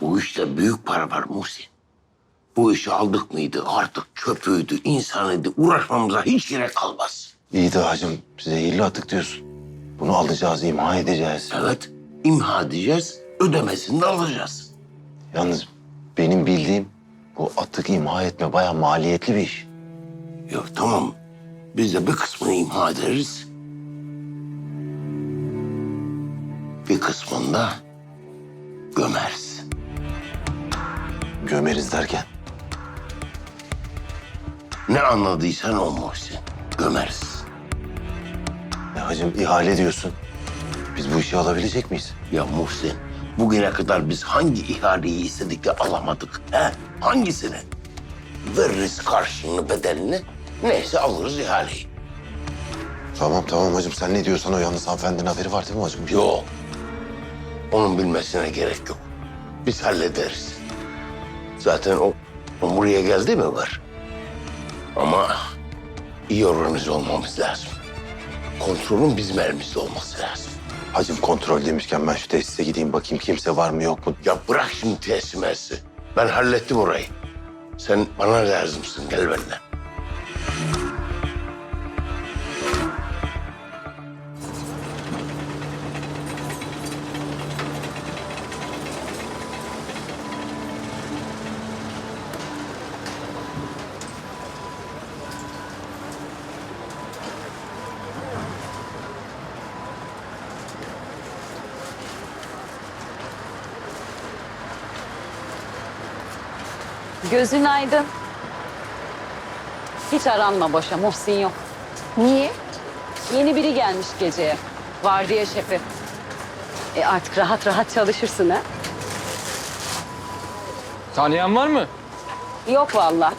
Bu işte büyük para var Muhsin. Bu işi aldık mıydı artık çöpüydü, insanıydı. Uğraşmamıza hiç gerek kalmaz. İyi de hacım zehirli atık diyorsun. Bunu alacağız, imha edeceğiz. Evet, imha edeceğiz, ödemesini de alacağız. Yalnız benim bildiğim bu atık imha etme bayağı maliyetli bir iş. Yok tamam, biz de bir kısmını imha ederiz. Bir kısmını da gömeriz. Gömeriz derken. Ne anladıysan o Muhsin, gömeriz. E hacım ihale diyorsun. Biz bu işi alabilecek miyiz? Ya Muhsin, bugüne kadar biz hangi ihaleyi istedik de alamadık? He? Hangisini? Veririz karşılığını bedelini, neyse alırız ihaleyi. Tamam tamam hacım sen ne diyorsan o yalnız hanımefendinin haberi var değil mi hacım? Yok, onun bilmesine gerek yok. Biz hallederiz. Zaten o, o buraya geldi mi var? Ama iyi organize olmamız lazım. Kontrolün bizim elimizde olması lazım. Hacım kontrol demişken ben şu tesise gideyim bakayım kimse var mı yok mu? Ya bırak şimdi teslimesi. Ben hallettim orayı. Sen bana lazımsın. Gel benimle. Gözün aydın. Hiç aranma boşa, Muhsin yok. Niye? Yeni biri gelmiş geceye. Vardiya şefi. E artık rahat rahat çalışırsın ha. Tanıyan var mı? Yok vallahi.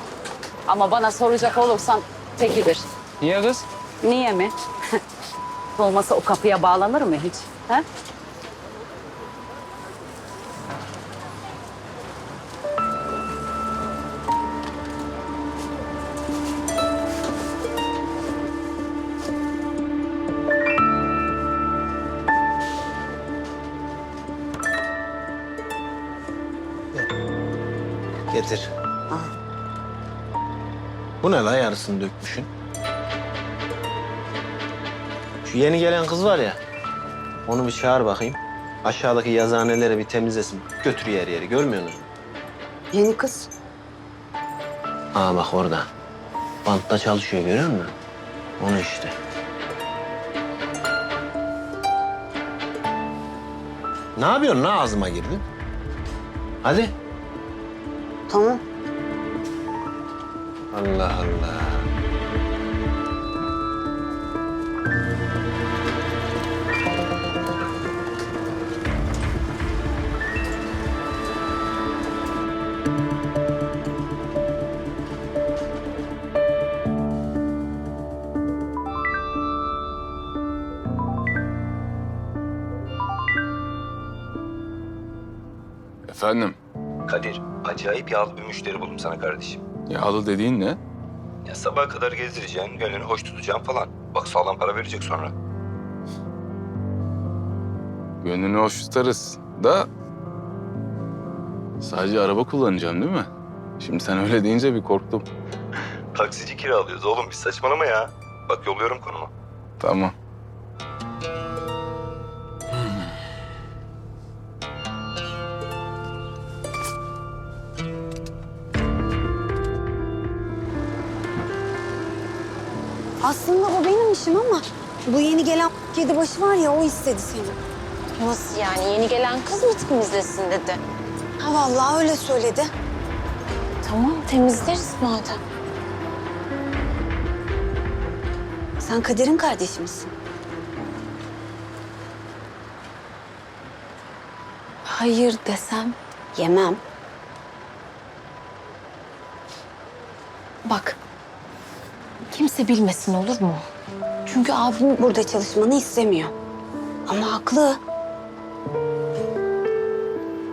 Ama bana soracak olursan tekidir. Niye kız? Niye mi? Olmasa o kapıya bağlanır mı hiç? Ha? Getir. Bu ne lan yarısını dökmüşsün? Şu yeni gelen kız var ya. Onu bir çağır bakayım. Aşağıdaki yazıhaneleri bir temizlesin. Götür yer yeri görmüyor musun? Yeni kız. Aa bak orada. Bantta çalışıyor görüyor musun? Onu işte. Ne yapıyorsun? Ne ağzıma girdin? Hadi. Tamam. Allah Allah. Efendim? Kadir, acayip yağlı bir müşteri buldum sana kardeşim. Yağlı dediğin ne? Ya sabaha kadar gezdireceğim, gönlünü hoş tutacağım falan. Bak sağlam para verecek sonra. Gönlünü hoş tutarız da... Sadece araba kullanacağım değil mi? Şimdi sen öyle deyince bir korktum. Taksici kiralıyoruz oğlum biz saçmalama ya. Bak yolluyorum konumu. Tamam. Aslında o benim işim ama bu yeni gelen kedi başı var ya o istedi seni. Nasıl yani? Yeni gelen kız mı temizlesin dedi. Ha vallahi öyle söyledi. Tamam temizleriz madem. Sen Kader'in kardeşi misin? Hayır desem. Yemem. Bak. Kimse bilmesin olur mu? Çünkü abim Burada çalışmanı istemiyor. Ama haklı.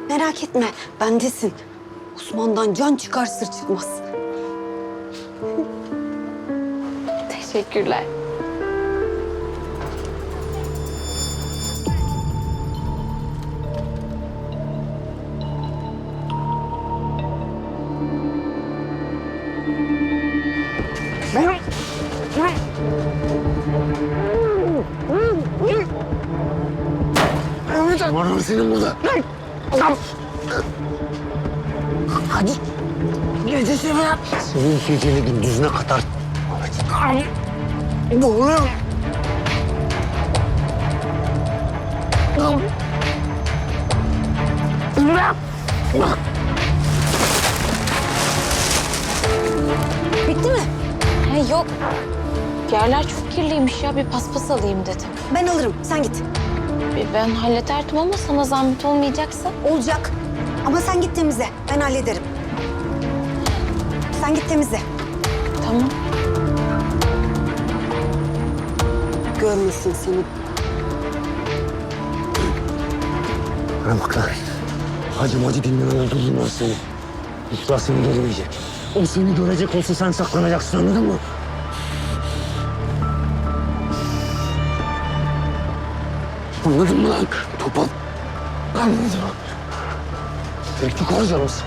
Merak etme bendesin. Osman'dan can çıkar sır çıkmaz. teşekkürler. Senin burada. Lan! Hadi. Gecesi mi? Senin geceni gündüzüne kadar. Doğru. Bitti mi? Ha, yok. Yerler çok kirliymiş ya. Bir paspas alayım dedim. Ben alırım. Sen git. Bir Ben hallederdim ama sana zahmet olmayacaksa. Olacak. Ama sen git temizle. Ben hallederim. Sen git temizle. Tamam. Görmesin seni. Bana bak lan. Hacı macı dinlemeden öldürürüm ben seni. Mustafa seni görmeyecek. O seni görecek olsa sen saklanacaksın anladın mı? Anladın mı lan? Topal. Anladın mı? Çok harcar mısın?